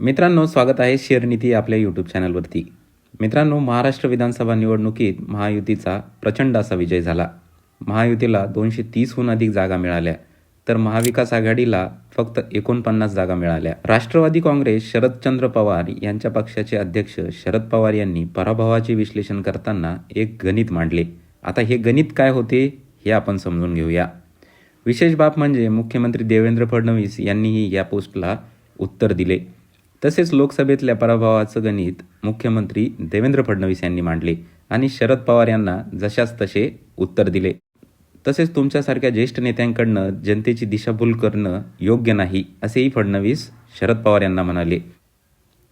मित्रांनो स्वागत आहे शेअरनीती आपल्या यूट्यूब चॅनलवरती. मित्रांनो महाराष्ट्र विधानसभा निवडणुकीत महायुतीचा प्रचंड असा विजय झाला. महायुतीला दोनशे तीसहून अधिक जागा मिळाल्या. तर महाविकास आघाडीला फक्त एकोणपन्नास जागा मिळाल्या. राष्ट्रवादी काँग्रेस शरदचंद्र पवार यांच्या पक्षाचे अध्यक्ष शरद पवार यांनी पराभवाचे विश्लेषण करताना एक गणित मांडले. आता हे गणित काय होते हे आपण समजून घेऊया. विशेष बाब म्हणजे मुख्यमंत्री देवेंद्र फडणवीस यांनीही या पोस्टला उत्तर दिले. तसेच लोकसभेतल्या पराभवाचं गणित मुख्यमंत्री देवेंद्र फडणवीस यांनी मांडले आणि शरद पवार यांना जशाच तसे उत्तर दिले. तसेच तुमच्यासारख्या ज्येष्ठ नेत्यांकडनं जनतेची दिशाभूल करणं योग्य नाही असेही फडणवीस शरद पवार यांना म्हणाले.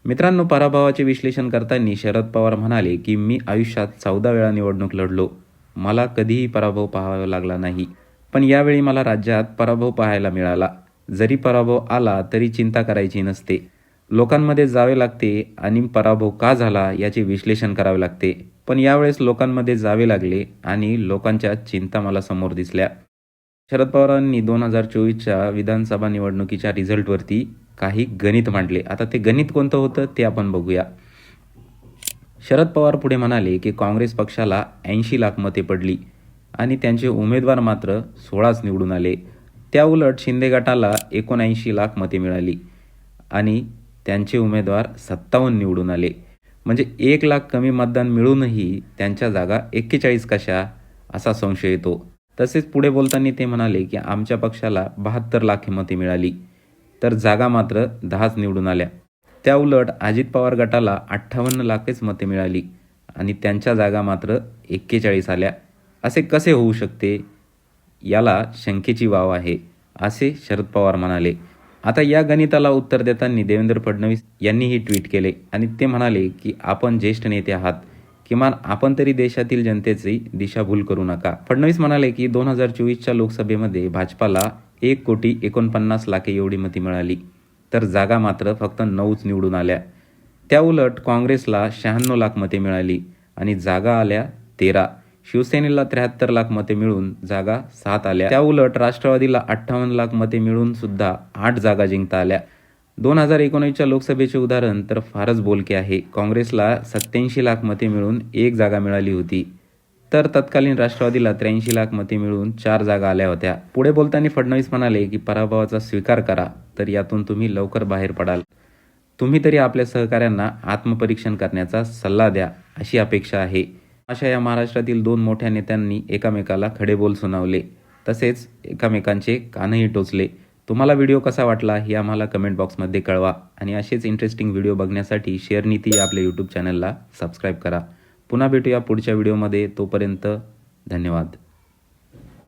मित्रांनो पराभवाचे विश्लेषण करताना शरद पवार म्हणाले की मी आयुष्यात चौदा वेळा निवडणूक लढलो. मला कधीही पराभव पाहावा लागला नाही. पण यावेळी मला राज्यात पराभव पाहायला मिळाला. जरी पराभव आला तरी चिंता करायची नसते. लोकांमध्ये जावे लागते आणि पराभव का झाला याचे विश्लेषण करावे लागते. पण यावेळेस लोकांमध्ये जावे लागले आणि लोकांच्या चिंता मला समोर दिसल्या. शरद पवारांनी दोन हजार चोवीसच्या विधानसभा निवडणुकीच्या रिझल्टवरती काही गणित मांडले. आता ते गणित कोणतं होतं ते आपण बघूया. शरद पवार पुढे म्हणाले की काँग्रेस पक्षाला ऐंशी लाख मते पडली आणि त्यांचे उमेदवार मात्र सोळाच निवडून आले. त्याउलट शिंदे गटाला एकोणऐंशी लाख मते मिळाली आणि त्यांचे उमेदवार सत्तावन्न निवडून आले. म्हणजे एक लाख कमी मतदान मिळूनही त्यांच्या जागा एक्केचाळीस कशा असा संशय येतो. तसेच पुढे बोलताना ते म्हणाले की आमच्या पक्षाला बहात्तर लाख मते मिळाली. तर जागा मात्र दहाच निवडून आल्या. त्याउलट अजित पवार गटाला अठ्ठावन्न लाखच मते मिळाली आणि त्यांच्या जागा मात्र एक्केचाळीस आल्या. असे कसे होऊ शकते? याला शंकेची वाव आहे असे शरद पवार म्हणाले. आता या गणिताला उत्तर देताना देवेंद्र फडणवीस यांनीही ट्विट केले आणि ते म्हणाले की आपण ज्येष्ठ नेते आहात. किमान आपण तरी देशातील जनतेची दिशाभूल करू नका. फडणवीस म्हणाले की दोन हजार चोवीसच्या लोकसभेमध्ये भाजपाला एक कोटी एकोणपन्नास लाखे एवढी मती मिळाली. तर जागा मात्र फक्त नऊच निवडून आल्या. त्याउलट काँग्रेसला शहाण्णव लाख मते मिळाली आणि जागा आल्या तेरा. शिवसेनेला त्र्याहत्तर लाख मते मिळून जागा सात आल्या. त्याउलट राष्ट्रवादीला अठ्ठावन्न लाख मते मिळून सुद्धा आठ जागा जिंकता आल्या. दोन हजार एकोणीसच्या लोकसभेचे उदाहरण तर फारच बोलके आहे. काँग्रेसला सत्याऐंशी लाख मते मिळून एक जागा मिळाली होती. तर तत्कालीन राष्ट्रवादीला त्र्याऐंशी लाख मते मिळून चार जागा आल्या होत्या. पुढे बोलताना फडणवीस म्हणाले की पराभवाचा स्वीकार करा तर यातून तुम्ही लवकर बाहेर पडाल. तुम्ही तरी आपल्या सहकाऱ्यांना आत्मपरीक्षण करण्याचा सल्ला द्या अशी अपेक्षा आहे. अशा या महाराष्ट्रातील दोन मोठ्या नेत्यांनी एकामेकाला खडे बोल सुनावले. तसेच एकामेकांचे कानही टोचले. तुम्हाला व्हिडिओ कसा वाटला हे आम्हाला कमेंट बॉक्समध्ये कळवा. आणि असेच इंटरेस्टिंग व्हिडिओ बघण्यासाठी शेअर नीती आपल्या यूट्यूब चॅनलला सबस्क्राईब करा. पुन्हा भेटूया पुढच्या व्हिडिओमध्ये तोपर्यंत धन्यवाद.